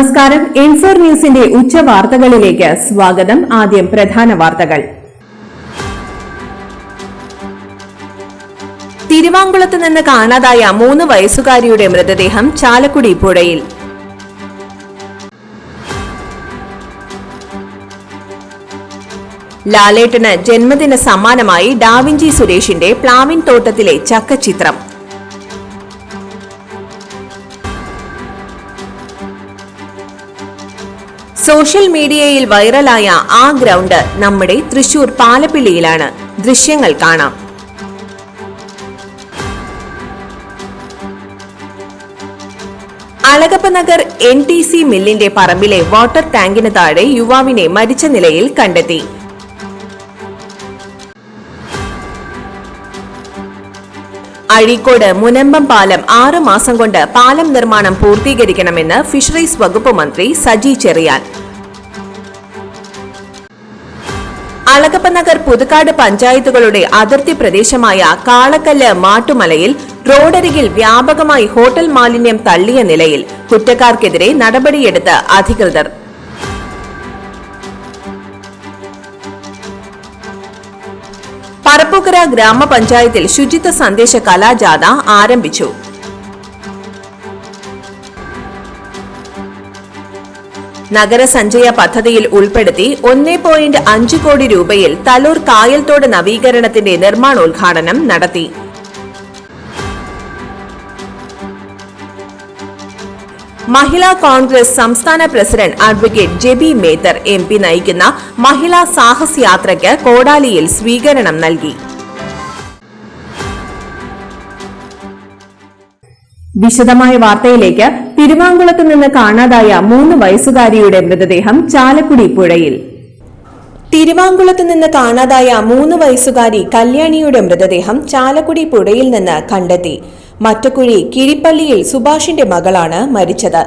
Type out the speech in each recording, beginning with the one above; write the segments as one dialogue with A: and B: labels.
A: നമസ്കാരം. ഇൻഫോർ ന്യൂസിന്റെ ഉച്ച വാർത്തകളിലേക്ക് സ്വാഗതം. ആദ്യം പ്രധാന വാർത്തകൾ. തിരുവാങ്കുളത്ത് നിന്ന് കാണാതായ മൂന്ന് വയസ്സുകാരിയുടെ മൃതദേഹം ചാലക്കുടി പുഴയിൽ. ലാലേട്ടന് ജന്മദിന സമ്മാനമായി ഡാവിഞ്ചി സുരേഷിന്റെ പ്ലാവിൻ തോട്ടത്തിലെ ചക്കച്ചിത്രം. സോഷ്യൽ മീഡിയയിൽ വൈറലായ ആ ഗ്രൗണ്ട് നമ്മുടെ തൃശൂർ പാലപ്പിള്ളിയിലാണ്. ദൃശ്യങ്ങൾ കാണാം. Alagappa Nagar N T C മില്ലിന്റെ പറമ്പിലെ വാട്ടർ ടാങ്കിന് താഴെ യുവാവിനെ മരിച്ച നിലയിൽ കണ്ടെത്തി. അഴീക്കോട് മുനമ്പം പാലം ആറ് മാസം കൊണ്ട് പാലം നിർമ്മാണം പൂർത്തീകരിക്കണമെന്ന് ഫിഷറീസ് വകുപ്പ് മന്ത്രി സജി ചെറിയാൻ. അളകപ്പനഗർ പുതുക്കാട് പഞ്ചായത്തുകളുടെ അതിർത്തി പ്രദേശമായ കാളക്കല്ല് മാട്ടുമലയിൽ റോഡരികിൽ വ്യാപകമായി ഹോട്ടൽ മാലിന്യം തള്ളിയ നിലയിൽ കുറ്റക്കാർക്കെതിരെ നടപടിയെടുത്ത് അധികൃതർ. പറപ്പുക്കര ഗ്രാമപഞ്ചായത്തിൽ ശുചിത്വ സന്ദേശ കലാജാഥ ആരംഭിച്ചു. നഗരസഞ്ചയ പദ്ധതിയിൽ ഉൾപ്പെടുത്തി ഒന്നേ പോയിന്റ് അഞ്ച് കോടി രൂപയിൽ തലൂർ കായൽത്തോട് നവീകരണത്തിന്റെ നിർമ്മാണോദ്ഘാടനം നടത്തി. മഹിളാ കോൺഗ്രസ് സംസ്ഥാന president advocate Jebi Mather M P നയിക്കുന്ന മഹിളാ സാഹസ് യാത്രയ്ക്ക് കോടാലിയിൽ സ്വീകരണം നൽകി. വിശദമായ വാർത്തയിലേക്ക് തിരുവാങ്കുളത്ത് നിന്ന് കാണാതായ മൂന്ന് വയസ്സുകാരിയുടെ മൃതദേഹം ചാലക്കുടി പുഴയിൽ. തിരുവാങ്കുളത്ത് നിന്ന് കാണാതായ മൂന്ന് വയസ്സുകാരി കല്യാണിയുടെ മൃതദേഹം ചാലക്കുടി പുഴയിൽ നിന്ന് കണ്ടെത്തി. മറ്റക്കുഴി കിഴിപ്പള്ളിയിൽ സുഭാഷിന്റെ മകളാണ് മരിച്ചത്.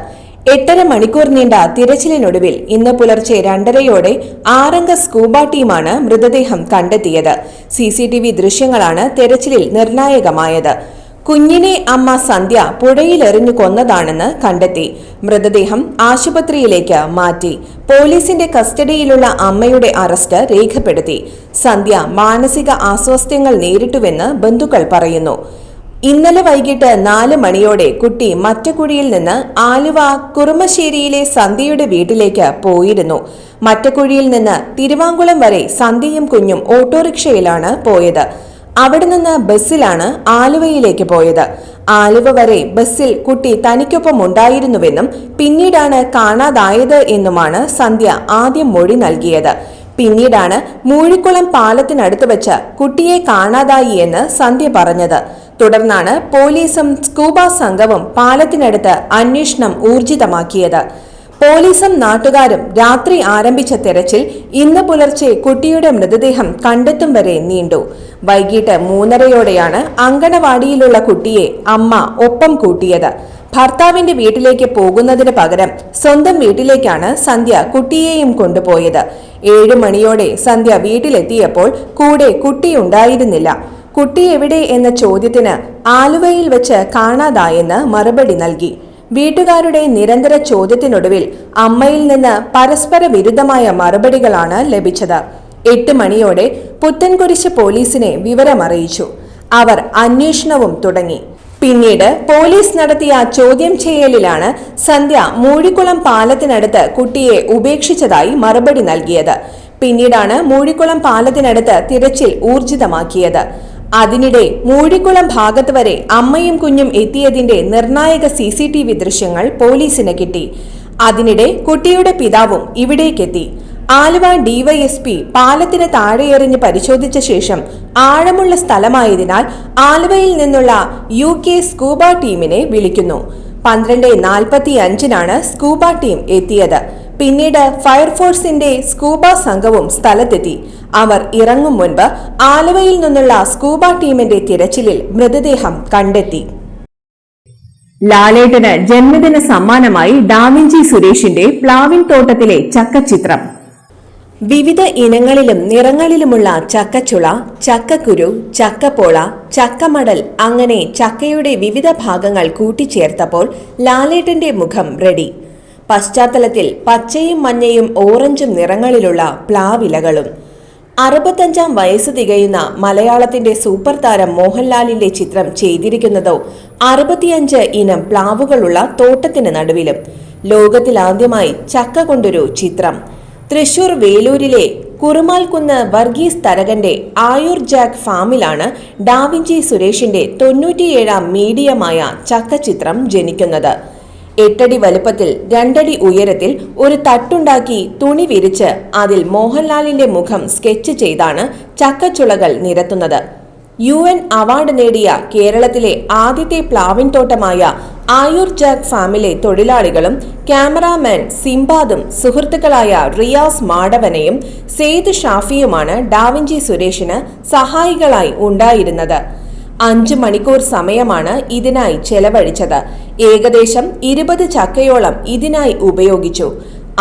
A: എട്ടര മണിക്കൂർ നീണ്ട തിരച്ചിലിനൊടുവിൽ ഇന്ന് പുലർച്ചെ രണ്ടരയോടെ ആറംഗ സ്കൂബ ടീമാണ് മൃതദേഹം കണ്ടെത്തിയത്. സി സി ടി വി ദൃശ്യങ്ങളാണ് തെരച്ചിലിൽ നിർണായകമായത്. കുഞ്ഞിനെ അമ്മ സന്ധ്യ പുഴയിലെറിഞ്ഞു കൊന്നതാണെന്ന് കണ്ടെത്തി. മൃതദേഹം ആശുപത്രിയിലേക്ക് മാറ്റി. പോലീസിന്റെ കസ്റ്റഡിയിലുള്ള അമ്മയുടെ അറസ്റ്റ് രേഖപ്പെടുത്തി. സന്ധ്യ മാനസിക ആസ്വാസ്ഥ്യങ്ങൾ നേരിട്ടുവെന്ന് ബന്ധുക്കൾ പറയുന്നു. ഇന്നലെ വൈകിട്ട് നാല് മണിയോടെ കുട്ടി മറ്റക്കുഴിയിൽ നിന്ന് ആലുവ കുറുമശ്ശേരിയിലെ സന്ധ്യയുടെ വീട്ടിലേക്ക് പോയിരുന്നു. മറ്റക്കുഴിയിൽ നിന്ന് തിരുവാങ്കുളം വരെ സന്ധ്യയും കുഞ്ഞും ഓട്ടോറിക്ഷയിലാണ് പോയത്. അവിടെ നിന്ന് ബസ്സിലാണ് ആലുവയിലേക്ക് പോയത്. ആലുവ വരെ ബസ്സിൽ കുട്ടി തനിക്കൊപ്പം ഉണ്ടായിരുന്നുവെന്നും പിന്നീടാണ് കാണാതായത് എന്നുമാണ് സന്ധ്യ ആദ്യം മൊഴി നൽകിയത്. പിന്നീടാണ് മൂഴിക്കുളം പാലത്തിനടുത്ത് വെച്ച് കുട്ടിയെ കാണാതായി എന്ന് സന്ധ്യ പറഞ്ഞത്. തുടർന്നാണ് പോലീസും സ്കൂബ സംഘവും പാലത്തിനടുത്ത് അന്വേഷണം ഊർജിതമാക്കിയത്. പോലീസും നാട്ടുകാരും രാത്രി ആരംഭിച്ച തെരച്ചിൽ ഇന്ന് പുലർച്ചെ കുട്ടിയുടെ മൃതദേഹം കണ്ടെത്തും വരെ നീണ്ടു. വൈകിട്ട് മൂന്നരയോടെയാണ് അങ്കണവാടിയിലുള്ള കുട്ടിയെ അമ്മ ഒപ്പം കൂട്ടിയത്. ഭർത്താവിന്റെ വീട്ടിലേക്ക് പോകുന്നതിന് പകരം സ്വന്തം വീട്ടിലേക്കാണ് സന്ധ്യ കുട്ടിയെയും കൊണ്ടുപോയത്. ഏഴു മണിയോടെ സന്ധ്യ വീട്ടിലെത്തിയപ്പോൾ കൂടെ കുട്ടിയുണ്ടായിരുന്നില്ല കുട്ടി എവിടെ എന്ന ചോദ്യത്തിന് ആലുവയിൽ വെച്ച് കാണാതായെന്ന് മറുപടി നൽകി. വീട്ടുകാരുടെ നിരന്തര ചോദ്യത്തിനൊടുവിൽ അമ്മയിൽ നിന്ന് പരസ്പര വിരുദ്ധമായ മറുപടികളാണ് ലഭിച്ചത്. എട്ട് മണിയോടെ പുത്തൻകുരിശ് പോലീസിനെ വിവരമറിയിച്ചു അവർ അന്വേഷണവും തുടങ്ങി. പിന്നീട് പോലീസ് നടത്തിയ ചോദ്യം ചെയ്യലിലാണ് സന്ധ്യ മൂഴിക്കുളം പാലത്തിനടുത്ത് കുട്ടിയെ ഉപേക്ഷിച്ചതായി മറുപടി നൽകിയത്. പിന്നീടാണ് മൂഴിക്കുളം പാലത്തിനടുത്ത് തിരച്ചിൽ ഊർജിതമാക്കിയത്. അതിനിടെ മൂഴിക്കുളം ഭാഗത്ത് വരെ അമ്മയും കുഞ്ഞും എത്തിയതിന്റെ നിർണായക സി സി ടി വി ദൃശ്യങ്ങൾ പോലീസിന് കിട്ടി. അതിനിടെ കുട്ടിയുടെ പിതാവും ഇവിടേക്കെത്തി. ആലുവ ഡിവൈഎസ്പി പാലത്തിന് താഴെയെറിഞ്ഞ് പരിശോധിച്ച ശേഷം ആഴമുള്ള സ്ഥലമായതിനാൽ ആലുവയിൽ നിന്നുള്ള യു കെ സ്കൂബ ടീമിനെ വിളിക്കുന്നു. പന്ത്രണ്ട് നാൽപ്പത്തി അഞ്ചിനാണ് സ്കൂബ ടീം എത്തിയത്. പിന്നീട് ഫയർഫോഴ്സിന്റെ സ്കൂബ സംഘവും സ്ഥലത്തെത്തി. അവർ ഇറങ്ങും മുൻപ് ആലുവയിൽ നിന്നുള്ള സ്കൂബ ടീമിന്റെ തിരച്ചിലിൽ മൃതദേഹം കണ്ടെത്തി. ലാലേട്ടന് ജന്മദിന സമ്മാനമായി ഡാവിഞ്ചി സുരേഷിന്റെ പ്ലാവിൻ തോട്ടത്തിലെ ചക്കച്ചിത്രം. വിവിധ ഇനങ്ങളിലും നിറങ്ങളിലുമുള്ള ചക്കച്ചുള ചക്കക്കുരു ചക്കപ്പോള ചക്കമടൽ അങ്ങനെ ചക്കയുടെ വിവിധ ഭാഗങ്ങൾ കൂട്ടിച്ചേർത്തപ്പോൾ ലാലേട്ടന്റെ മുഖം റെഡി. പശ്ചാത്തലത്തിൽ പച്ചയും മഞ്ഞയും ഓറഞ്ചും നിറങ്ങളിലുള്ള പ്ലാവിലകളും. അറുപത്തഞ്ചാം വയസ്സ് തികയുന്ന മലയാളത്തിന്റെ സൂപ്പർ താരം മോഹൻലാലിന്റെ ചിത്രം ചെയ്തിരിക്കുന്നതോ അറുപത്തിയഞ്ച് ഇനം പ്ലാവുകളുള്ള തോട്ടത്തിന് നടുവിലും. ലോകത്തിലാദ്യമായി ചക്ക കൊണ്ടൊരു ചിത്രം. തൃശൂർ വേലൂരിലെ കുറുമാൽകുന്ന് വർഗീസ് തരകന്റെ ആയുർ ജാക്ക് ഫാമിലാണ് ഡാവിഞ്ചി സുരേഷിന്റെ തൊണ്ണൂറ്റിയേഴാം മീഡിയമായ ചക്ക ചിത്രം ജനിക്കുന്നത്. എട്ടടി വലുപ്പത്തിൽ രണ്ടടി ഉയരത്തിൽ ഒരു തട്ടുണ്ടാക്കി തുണി വിരിച്ച് അതിൽ മോഹൻലാലിന്റെ മുഖം സ്കെച്ച് ചെയ്താണ് ചക്കച്ചുളകൾ നിരത്തുന്നത്. യു എൻ അവാർഡ് നേടിയ കേരളത്തിലെ ആദ്യത്തെ പ്ലാവിൻ തോട്ടമായ ആയുർ ജാക്ക് ഫാമിലെ തൊഴിലാളികളും ക്യാമറാമാൻ സിംബാദും സുഹൃത്തുക്കളായ റിയാസ് മാടവനയും സെയ്ദ് ഷാഫിയുമാണ് ഡാവിഞ്ചി സുരേഷിന് സഹായികളായി ഉണ്ടായിരുന്നത്. അഞ്ച് മണിക്കൂർ സമയമാണ് ഇതിനായി ചെലവഴിച്ചത്. ഏകദേശം ഇരുപത് ചക്കയോളം ഇതിനായി ഉപയോഗിച്ചു.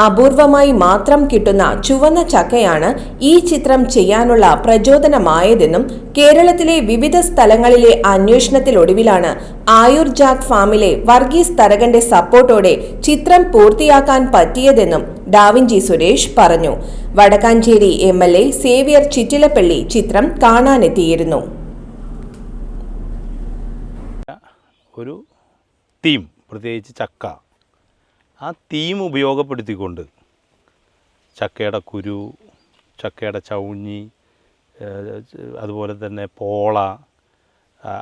A: അപൂർവമായി മാത്രം കിട്ടുന്ന ചുവന്ന ചക്കയാണ് ഈ ചിത്രം ചെയ്യാനുള്ള പ്രചോദനമായതെന്നും കേരളത്തിലെ വിവിധ സ്ഥലങ്ങളിലെ അന്വേഷണത്തിലൊടുവിലാണ് ആയുർ ജാക്ക് ഫാമിലെ വർഗീസ് തരകന്റെ സപ്പോർട്ടോടെ ചിത്രം പൂർത്തിയാക്കാൻ പറ്റിയതെന്നും ഡാവിഞ്ചി സുരേഷ് പറഞ്ഞു. Wadakkanchery M L A Xavier Chittilappilly ചിത്രം കാണാനെത്തിയിരുന്നു.
B: ഒരു തീം പ്രത്യേകിച്ച് ചക്ക. ആ തീം ഉപയോഗപ്പെടുത്തിക്കൊണ്ട് ചക്കയുടെ കുരു ചക്കയുടെ ചൗഞ്ഞി അതുപോലെ തന്നെ പോള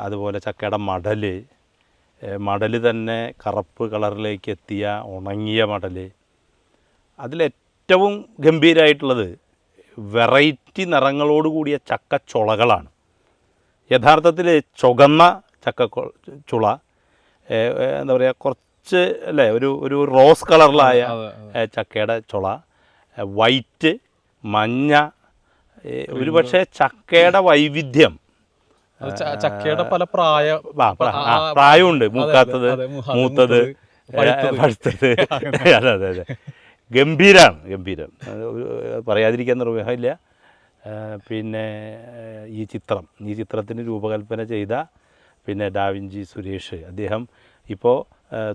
B: അതുപോലെ ചക്കയുടെ മടൽ മടൽ തന്നെ കറുപ്പ് കളറിലേക്ക് എത്തിയ ഉണങ്ങിയ മടൽ അതിലേറ്റവും ഗംഭീരമായിട്ടുള്ളത് വെറൈറ്റി നിറങ്ങളോട് കൂടിയ ചക്കച്ചുളകളാണ്. യഥാർത്ഥത്തിൽ ചുകന്ന ചക്ക ചുള എന്താ പറയുക കുറച്ച് അല്ലേ ഒരു ഒരു റോസ് കളറിലായ ചക്കയുടെ ചുള വൈറ്റ് മഞ്ഞ ഒരു പക്ഷേ ചക്കയുടെ വൈവിധ്യം.
C: ചക്കയുടെ പല പ്രായ
B: പ്രായമുണ്ട്. മൂക്കാത്തത് മൂത്തത്.
C: പഴുത്തത്.
B: അതെ അതെ. അതെ ഗംഭീരാണ് ഗംഭീരം. പറയാതിരിക്കാൻ നിർവഹമില്ല. പിന്നെ ഈ ചിത്രം ഈ ചിത്രത്തിന് രൂപകൽപ്പന ചെയ്ത പിന്നെ ഡാവിഞ്ചി സുരേഷ് അദ്ദേഹം ഇപ്പോൾ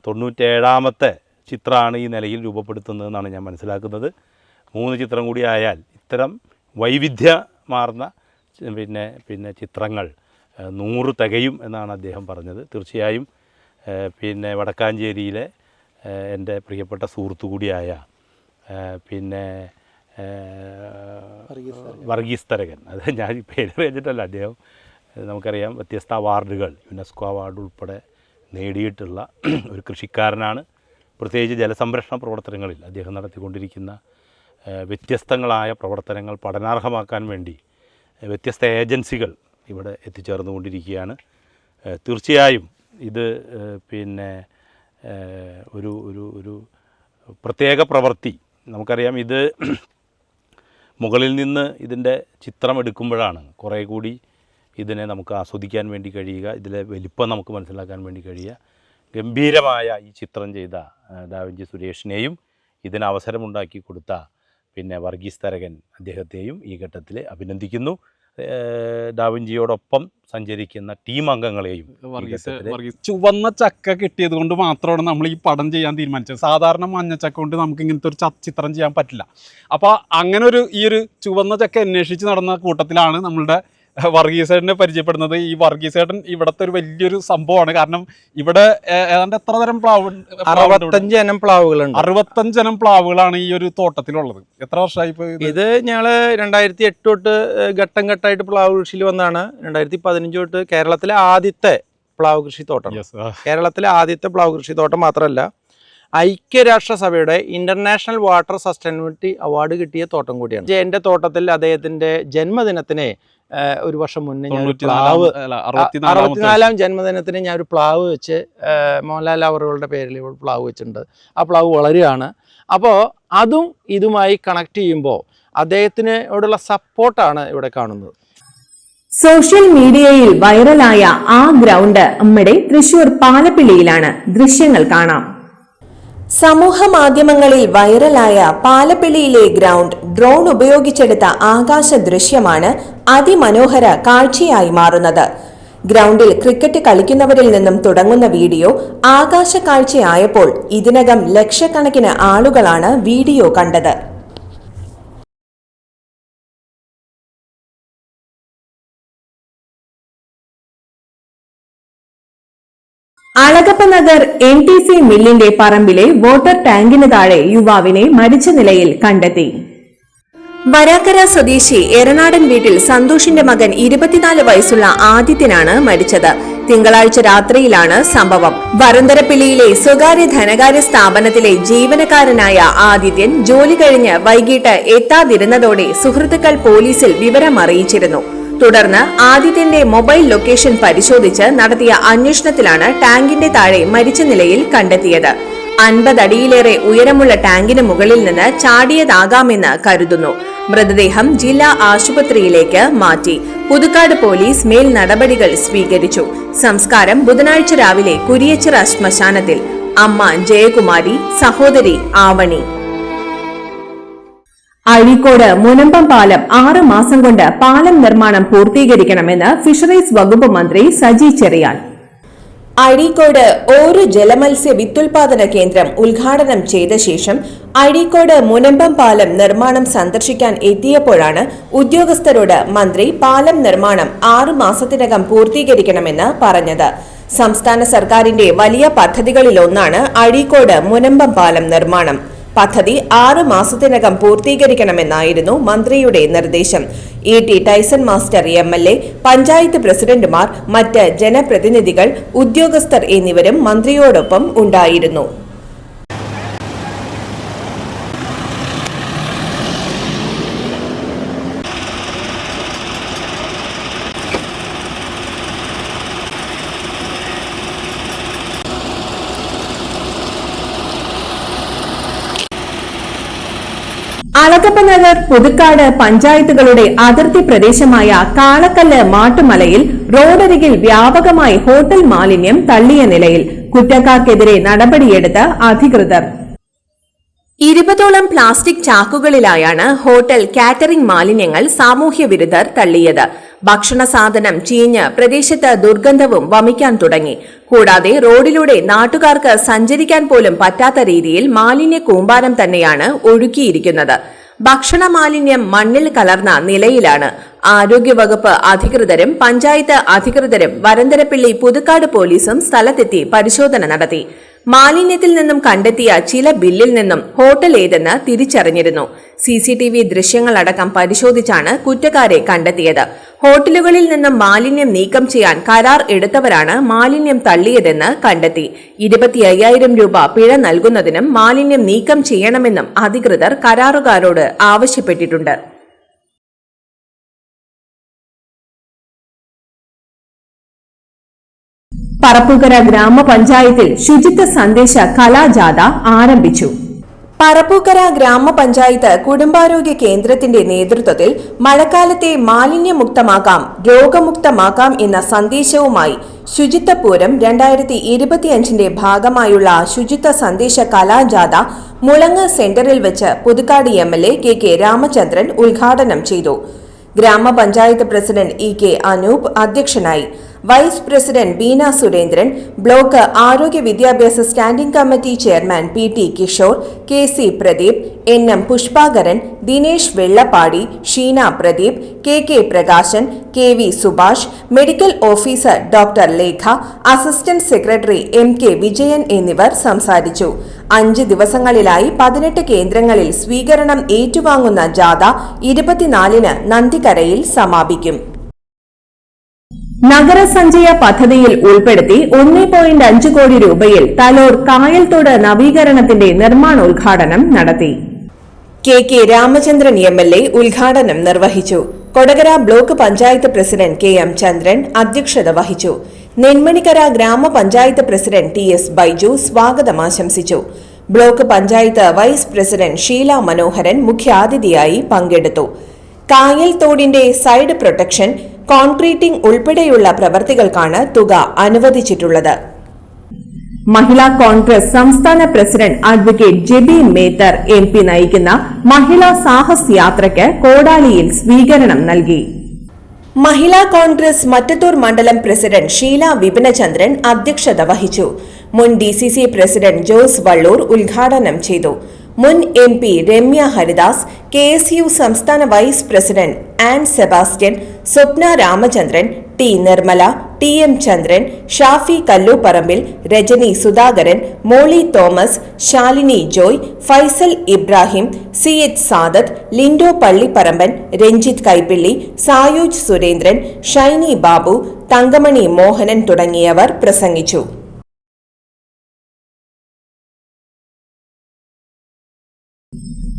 B: തൊണ്ണൂറ്റേഴാമത്തെ ചിത്രമാണ് ഈ നിലയിൽ രൂപപ്പെടുത്തുന്നതെന്നാണ് ഞാൻ മനസ്സിലാക്കുന്നത്. മൂന്ന് ചിത്രം കൂടി ആയാൽ ഇത്തരം വൈവിധ്യമാർന്ന പിന്നെ പിന്നെ ചിത്രങ്ങൾ നൂറ് തികയും എന്നാണ് അദ്ദേഹം പറഞ്ഞത്. തീർച്ചയായും പിന്നെ വടക്കാഞ്ചേരിയിലെ എന്റെ പ്രിയപ്പെട്ട സുഹൃത്തു കൂടിയായ പിന്നെ വർഗീസ് തരകൻ. അത് ഞാൻ പേര് കഴിഞ്ഞിട്ടല്ല അദ്ദേഹം നമുക്കറിയാം വ്യത്യസ്ത അവാർഡുകൾ. യുനെസ്കോ അവാർഡ് ഉൾപ്പെടെ നേടിയിട്ടുള്ള ഒരു കൃഷിക്കാരനാണ്. പ്രത്യേകിച്ച് ജലസംരക്ഷണ പ്രവർത്തനങ്ങളിൽ അദ്ദേഹം നടത്തിക്കൊണ്ടിരിക്കുന്ന വ്യത്യസ്തങ്ങളായ പ്രവർത്തനങ്ങൾ പഠനാർഹമാക്കാൻ വേണ്ടി വ്യത്യസ്ത ഏജൻസികൾ ഇവിടെ എത്തിച്ചേർന്നുകൊണ്ടിരിക്കുകയാണ്. തീർച്ചയായും ഇത് പിന്നെ ഒരു ഒരു ഒരു പ്രത്യേക പ്രവൃത്തി. നമുക്കറിയാം ഇത് മുകളിൽ നിന്ന് ഇതിന്റെ ചിത്രം എടുക്കുമ്പോഴാണ് കുറേ കൂടി ഇതിനെ നമുക്ക് ആസ്വദിക്കാൻ വേണ്ടി കഴിയുക. ഇതിലെ വലിപ്പം നമുക്ക് മനസ്സിലാക്കാൻ വേണ്ടി കഴിയുക. ഗംഭീരമായ ഈ ചിത്രം ചെയ്ത ഡാവിഞ്ചി സുരേഷിനെയും ഇതിന് അവസരമുണ്ടാക്കി കൊടുത്ത പിന്നെ വർഗീസ് തരകൻ അദ്ദേഹത്തെയും ഈ ഘട്ടത്തിൽ അഭിനന്ദിക്കുന്നു. ഡാവിഞ്ചിയോടൊപ്പം സഞ്ചരിക്കുന്ന ടീം അംഗങ്ങളെയും
C: ചുവന്ന ചക്ക കിട്ടിയത് കൊണ്ട് മാത്രമാണ് നമ്മൾ ഈ പടം ചെയ്യാൻ തീരുമാനിച്ചത്. സാധാരണ മഞ്ഞ ചക്ക കൊണ്ട് നമുക്ക് ഇങ്ങനത്തെ ഒരു ചിത്രം ചെയ്യാൻ പറ്റില്ല. അപ്പോൾ അങ്ങനെ ഒരു ഈ ഒരു ചുവന്ന ചക്ക അന്വേഷിച്ച് നടന്ന കൂട്ടത്തിലാണ് നമ്മളുടെ വർഗീസേട്ടനെ പരിചയപ്പെടുന്നത് ഈ വർഗീസേട്ടൻ ഇവിടത്തെ ഒരു വലിയൊരു സംഭവമാണ്. കാരണം ഇവിടെ ഏതാണ്ട് എത്ര തരം പ്ലാവ് അറുപത്തഞ്ചനം?
D: അറുപത്തഞ്ച് ഇനം പ്ലാവുകളുണ്ട്.
C: അറുപത്തഞ്ചനം പ്ലാവുകളാണ് ഈ ഒരു തോട്ടത്തിലുള്ളത്. എത്ര വർഷമായി ഇത്?
D: ഞങ്ങൾ രണ്ടായിരത്തി എട്ട് തൊട്ട് ഘട്ടം ഘട്ടമായിട്ട് പ്ലാവ് കൃഷിയിൽ വന്നാണ് രണ്ടായിരത്തി പതിനഞ്ച് തൊട്ട് കേരളത്തിലെ ആദ്യത്തെ പ്ലാവ് കൃഷി തോട്ടം. കേരളത്തിലെ ആദ്യത്തെ പ്ലാവ് കൃഷി തോട്ടം മാത്രമല്ല ഐക്യരാഷ്ട്രസഭയുടെ ഇന്റർനാഷണൽ വാട്ടർ സസ്റ്റൈനബിലിറ്റി അവാർഡ് കിട്ടിയ തോട്ടം കൂടിയാണ്. എന്റെ തോട്ടത്തിൽ അദ്ദേഹത്തിന്റെ ജന്മദിനത്തിന് ഒരു വർഷം മുന്നേ ഞാൻ പ്ലാവ് അറുപത്തിനാലാം ജന്മദിനത്തിന് ഞാൻ ഒരു പ്ലാവ് വെച്ച് മോഹൻലാൽ അവറുകളുടെ പേരിൽ ഒരു പ്ലാവ് വെച്ചിട്ടുണ്ട്. ആ പ്ലാവ് വളരുകയാണ്. അപ്പോൾ അതും ഇതുമായി കണക്ട് ചെയ്യുമ്പോൾ അദ്ദേഹത്തിനോടുള്ള സപ്പോർട്ടാണ് ഇവിടെ കാണുന്നത്.
A: സോഷ്യൽ മീഡിയയിൽ വൈറലായ ആ ഗ്രൗണ്ട് നമ്മുടെ തൃശൂർ പാലപ്പിള്ളിയിലാണ്. ദൃശ്യങ്ങൾ കാണാം. സമൂഹ മാധ്യമങ്ങളിൽ വൈറലായ പാലപ്പിള്ളിയിലെ ഗ്രൗണ്ട് ഡ്രോൺ ഉപയോഗിച്ചെടുത്ത ആകാശ ദൃശ്യമാണ് അതിമനോഹര കാഴ്ചയായി മാറുന്നത്. ഗ്രൗണ്ടിൽ ക്രിക്കറ്റ് കളിക്കുന്നവരിൽ നിന്നും തുടങ്ങുന്ന വീഡിയോ ആകാശ കാഴ്ചയായപ്പോൾ ഇതിനകം ലക്ഷക്കണക്കിന് ആളുകളാണ് വീഡിയോ കണ്ടത്. Alagappa Nagar N T C മില്ലിന്റെ പറമ്പിലെ വാട്ടർ ടാങ്കിന് താഴെ യുവാവിനെ മരിച്ച നിലയിൽ കണ്ടെത്തി. വരാക്കര സ്വദേശി എറനാടൻ വീട്ടിൽ സന്തോഷിന്റെ മകൻ ഇരുപത്തിനാല് വയസ്സുള്ള ആദിത്യനാണ് മരിച്ചത്. തിങ്കളാഴ്ച രാത്രിയിലാണ് സംഭവം. വരന്തരപ്പിള്ളിയിലെ സ്വകാര്യ ധനകാര്യ സ്ഥാപനത്തിലെ ജീവനക്കാരനായ ആദിത്യൻ ജോലി കഴിഞ്ഞ് വൈകിട്ട് എത്താതിരുന്നതോടെ സുഹൃത്തുക്കൾ പോലീസിൽ വിവരം അറിയിച്ചിരുന്നു തുടർന്ന് ആദിത്യന്റെ മൊബൈൽ ലൊക്കേഷൻ പരിശോധിച്ച് നടത്തിയ അന്വേഷണത്തിലാണ് ടാങ്കിന്റെ താഴെ മരിച്ച നിലയിൽ കണ്ടെത്തിയത്. അൻപതടിയിലേറെ ഉയരമുള്ള ടാങ്കിന് മുകളിൽ നിന്ന് ചാടിയതാകാമെന്ന് കരുതുന്നു. മൃതദേഹം ജില്ലാ ആശുപത്രിയിലേക്ക് മാറ്റി. പുതുക്കാട് പോലീസ് മേൽ നടപടികൾ സ്വീകരിച്ചു. സംസ്കാരം ബുധനാഴ്ച രാവിലെ കുരിയച്ചിറ ശ്മശാനത്തിൽ. അമ്മ ജയകുമാരി സഹോദരി ആവണി. അഴീക്കോട് മുനമ്പം പാലം ആറ് മാസം കൊണ്ട് പാലം നിർമ്മാണം പൂർത്തീകരിക്കണമെന്ന് ഫിഷറീസ് വകുപ്പ് മന്ത്രി സജി ചെറിയാൻ അഴീക്കോട് ഒരു ജലമത്സ്യ വിത്തുൽപാദന കേന്ദ്രം ഉദ്ഘാടനം ചെയ്ത ശേഷം അഴീക്കോട് മുനമ്പം പാലം നിർമ്മാണം സന്ദർശിക്കാൻ എത്തിയപ്പോഴാണ് ഉദ്യോഗസ്ഥരോട് മന്ത്രി പാലം നിർമ്മാണം ആറു മാസത്തിനകം പൂർത്തീകരിക്കണമെന്ന് പറഞ്ഞത്. സംസ്ഥാന സർക്കാരിന്റെ വലിയ പദ്ധതികളിലൊന്നാണ് അഴീക്കോട് മുനമ്പം പാലം നിർമ്മാണം. പദ്ധതി ആറ് മാസത്തിനകം പൂർത്തീകരിക്കണമെന്നായിരുന്നു മന്ത്രിയുടെ നിർദ്ദേശം. E T Tyson master M L A panchayat പ്രസിഡന്റുമാർ മറ്റ് ജനപ്രതിനിധികൾ ഉദ്യോഗസ്ഥർ എന്നിവരും മന്ത്രിയോടൊപ്പം ഉണ്ടായിരുന്നു. അളകപ്പ പുതുക്കാട് പഞ്ചായത്തുകളുടെ അതിർത്തി പ്രദേശമായ കാളക്കല്ല് മാട്ടുമലയിൽ റോഡരികിൽ വ്യാപകമായി ഹോട്ടൽ മാലിന്യം തള്ളിയ നിലയിൽ കുറ്റക്കാർക്കെതിരെ നടപടിയെടുത്ത് അധികൃതർ. ഇരുപതോളം പ്ലാസ്റ്റിക് ചാക്കുകളിലായാണ് ഹോട്ടൽ കാറ്ററിംഗ് മാലിന്യങ്ങൾ സാമൂഹ്യ വിരുദ്ധർ തള്ളിയത്. ഭക്ഷണ സാധനം ചീഞ്ഞ് പ്രദേശത്ത് ദുർഗന്ധവും വമിക്കാൻ തുടങ്ങി. കൂടാതെ റോഡിലൂടെ നാട്ടുകാർക്ക് സഞ്ചരിക്കാൻ പോലും പറ്റാത്ത രീതിയിൽ മാലിന്യ കൂമ്പാരം തന്നെയാണ് ഒഴുക്കിയിരിക്കുന്നത്. ഭക്ഷണ മാലിന്യം മണ്ണിൽ കലർന്ന നിലയിലാണ് ആരോഗ്യവകുപ്പ് അധികൃതരും പഞ്ചായത്ത് അധികൃതരും വരന്തരപ്പിള്ളി പുതുക്കാട് പോലീസും സ്ഥലത്തെത്തി പരിശോധന നടത്തി. മാലിന്യത്തിൽ നിന്നും കണ്ടെത്തിയ ചില ബില്ലിൽ നിന്നും ഹോട്ടൽ ഏതെന്ന് തിരിച്ചറിഞ്ഞിരുന്നു. സി സി ടി വി ദൃശ്യങ്ങളടക്കം പരിശോധിച്ചാണ് കുറ്റക്കാരെ കണ്ടെത്തിയത്. ഹോട്ടലുകളിൽ നിന്നും മാലിന്യം നീക്കം ചെയ്യാൻ കരാർ എടുത്തവരാണ് മാലിന്യം തള്ളിയതെന്ന് കണ്ടെത്തി. ഇരുപത്തി അയ്യായിരം രൂപ പിഴ നൽകുന്നതിനും മാലിന്യം നീക്കം ചെയ്യണമെന്നും അധികൃതർ കരാറുകാരോട് ആവശ്യപ്പെട്ടിട്ടുണ്ട്. പറപ്പുകര ഗ്രാമപഞ്ചായത്തിൽ ശുചിത്വ സന്ദേശ കലാജാഥ ആരംഭിച്ചു. പറപ്പൂക്കര ഗ്രാമപഞ്ചായത്ത് കുടുംബാരോഗ്യ കേന്ദ്രത്തിന്റെ നേതൃത്വത്തിൽ മഴക്കാലത്തെ മാലിന്യമുക്തമാക്കാം രോഗമുക്തമാക്കാം എന്ന സന്ദേശവുമായി ശുചിത്വപൂരം രണ്ടായിരത്തി ഇരുപത്തിയഞ്ചിന്റെ ഭാഗമായുള്ള ശുചിത്വ സന്ദേശ കലാജാഥ മുളങ്ങ് സെന്ററിൽ വെച്ച് Puthukkad M L A K K Ramachandran ഉദ്ഘാടനം ചെയ്തു. ഗ്രാമപഞ്ചായത്ത് പ്രസിഡന്റ് ഇ കെ അനൂപ് അധ്യക്ഷനായി. Vice president Beena Surendran block ആരോഗ്യ വിദ്യാഭ്യാസ standing committee chairman P T Kishore K C Pradeep N M Pushpakaran Dinesh Vellappady Sheena Pradeep K K Prakashan K V Subhash medical officer doctor Lekha assistant secretary M K Vijayan എന്നിവർ സംസാരിച്ചു. അഞ്ച് ദിവസങ്ങളിലായി പതിനെട്ട് കേന്ദ്രങ്ങളിൽ സ്വീകരണം ഏറ്റുവാങ്ങുന്ന ജാഥ ഇരുപത്തിനാലിന് നന്ദിക്കരയിൽ സമാപിക്കും. നഗരസഞ്ചയ പദ്ധതിയിൽ ഉൾപ്പെടുത്തി ഒന്നേ പോയിന്റ് അഞ്ച് കോടി രൂപയിൽ തലോർ കായൽത്തോട് നവീകരണത്തിന്റെ നിർമ്മാണോദ്ഘാടനം നടത്തി. K K Ramachandran M L A ഉദ്ഘാടനം നിർവഹിച്ചു. Kodakara block panchayat president K M Chandran അധ്യക്ഷത വഹിച്ചു. നെന്മണിക്കര ഗ്രാമപഞ്ചായത്ത് പ്രസിഡന്റ് ടി എസ് ബൈജു സ്വാഗതം ആശംസിച്ചു. Block panchayat vice president Sheela Manoharan മുഖ്യാതിഥിയായി പങ്കെടുത്തു. കായൽ തോടിന്റെ സൈഡ് പ്രൊട്ടക്ഷൻ കോൺക്രീറ്റിംഗ് ഉൾപ്പെടെയുള്ള പ്രവർത്തികൾക്കാണ് തുക അനുവദിച്ചിട്ടുള്ളത്. മഹിളാ കോൺഗ്രസ് സംസ്ഥാന president advocate Jebi Mather M P നയിക്കുന്ന മഹിളാ സാഹസ് യാത്രയ്ക്ക് കോടാലിയിൽ സ്വീകരണം നൽകി. മഹിളാ കോൺഗ്രസ് മറ്റത്തൂർ മണ്ഡലം പ്രസിഡന്റ് ഷീല വിപിനചന്ദ്രൻ അധ്യക്ഷത വഹിച്ചു. മുൻ D C C president Jose Vallur ഉദ്ഘാടനം ചെയ്തു. മുൻ M P Ramya Haridas K S U സംസ്ഥാന vice president Ann Sebastian Swapna Ramachandran T Nirmala T M Chandran Shafi Kallupparambil Rajani Sudhakaran Molly Thomas Shalini Joy Faisal Ibrahim C H Sadath Lindo Pallipparamban Ranjith Kaippilly Sayuj Surendran Shiny Babu Thankamani Mohanan തുടങ്ങിയവർ പ്രസംഗിച്ചു.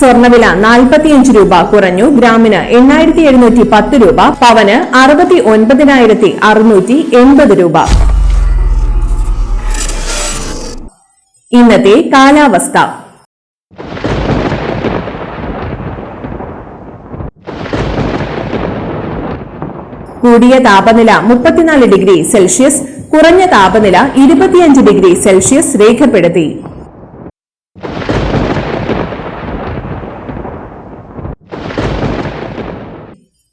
A: സ്വർണവില നാൽപ്പത്തിയഞ്ച് രൂപ കുറഞ്ഞു. ഗ്രാമിന് എണ്ണായിരത്തി എഴുന്നൂറ്റി പത്ത് രൂപ പവന് അറുപത്തി ഒൻപതിനായിരത്തി അറുന്നൂറ്റി എൺപത് രൂപ. ഇന്നത്തെ കാലാവസ്ഥ. കൂടിയ താപനില മുപ്പത്തിനാല് ഡിഗ്രി സെൽഷ്യസ് കുറഞ്ഞ താപനില ഇരുപത്തിയഞ്ച് ഡിഗ്രി സെൽഷ്യസ് രേഖപ്പെടുത്തി.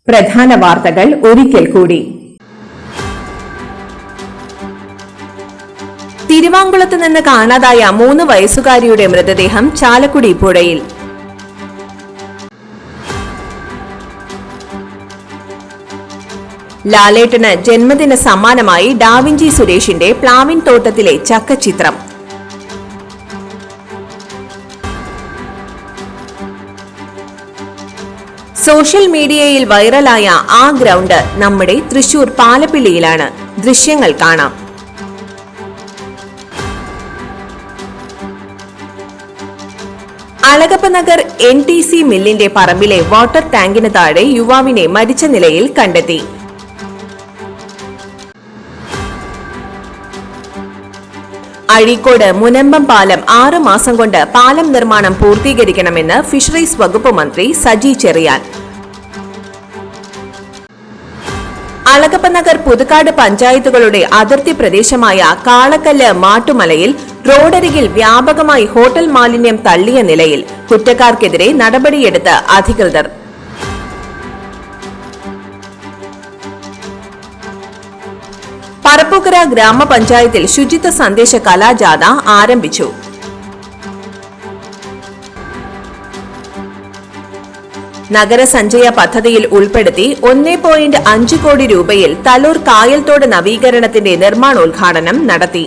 A: പ്രധാന വാർത്തകൾ ഒരിക്കൽ കൂടി. തിരുവാങ്കുളത്ത് നിന്ന് കാണാതായ മൂന്ന് വയസ്സുകാരിയുടെ മൃതദേഹം ചാലക്കുടി പുഴയിൽ. ലാലേട്ടന് ജന്മദിന സമ്മാനമായി ഡാവിഞ്ചി സുരേഷിന്റെ പ്ലാവിൻ തോട്ടത്തിലെ ചക്കച്ചിത്രം. സോഷ്യൽ മീഡിയയിൽ വൈറലായ ആ ഗ്രൗണ്ട് നമ്മുടെ തൃശൂർ പാലപ്പിള്ളിയിലാണ്. ദൃശ്യങ്ങൾ കാണാം. Alagappa Nagar N T C മില്ലിന്റെ പറമ്പിലെ വാട്ടർ ടാങ്കിന് താഴെ യുവാവിനെ മരിച്ച നിലയിൽ കണ്ടെത്തി. അഴീക്കോട് മുനമ്പം പാലം ആറ് മാസം കൊണ്ട് പാലം നിർമ്മാണം പൂർത്തീകരിക്കണമെന്ന് ഫിഷറീസ് വകുപ്പ് മന്ത്രി സജി ചെറിയാൻ. അളകപ്പനഗർ പുതുക്കാട് പഞ്ചായത്തുകളുടെ അതിർത്തി പ്രദേശമായ കാളക്കല്ല് മാട്ടുമലയിൽ റോഡരികിൽ വ്യാപകമായി ഹോട്ടൽ മാലിന്യം തള്ളിയ നിലയിൽ കുറ്റക്കാർക്കെതിരെ നടപടിയെടുത്ത് അധികൃതർ. പറപ്പൂക്കര ഗ്രാമപഞ്ചായത്തിൽ ശുചിത്വ സന്ദേശ കലാജാഥ ആരംഭിച്ചു. നഗരസഞ്ചയ പദ്ധതിയിൽ ഉൾപ്പെടുത്തി ഒന്നേ പോയിന്റ് അഞ്ച് കോടി രൂപയിൽ തലൂർ കായൽത്തോട് നവീകരണത്തിന്റെ നിർമ്മാണോദ്ഘാടനം നടത്തി.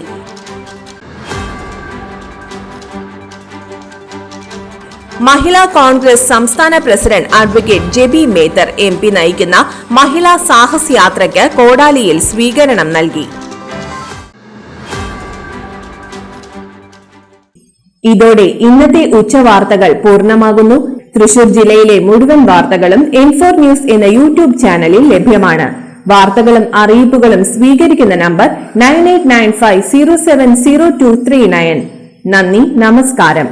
A: മഹിളാ കോൺഗ്രസ് സംസ്ഥാന president advocate Jebi Mather M P നയിക്കുന്ന മഹിളാ സാഹസ് യാത്രയ്ക്ക് കോടാലിയിൽ സ്വീകരണം നൽകി. ഇതോടെ ഇന്നത്തെ ഉച്ചവാർത്തകൾ പൂർണമാകുന്നു. തൃശൂർ ജില്ലയിലെ മുഴുവൻ വാർത്തകളും എൻഫോർ ന്യൂസ് എന്ന യൂട്യൂബ് ചാനലിൽ ലഭ്യമാണ്. വാർത്തകളും അറിയിപ്പുകളും സ്വീകരിക്കുന്ന number nine eight nine five zero seven zero two three nine നന്ദി നമസ്കാരം.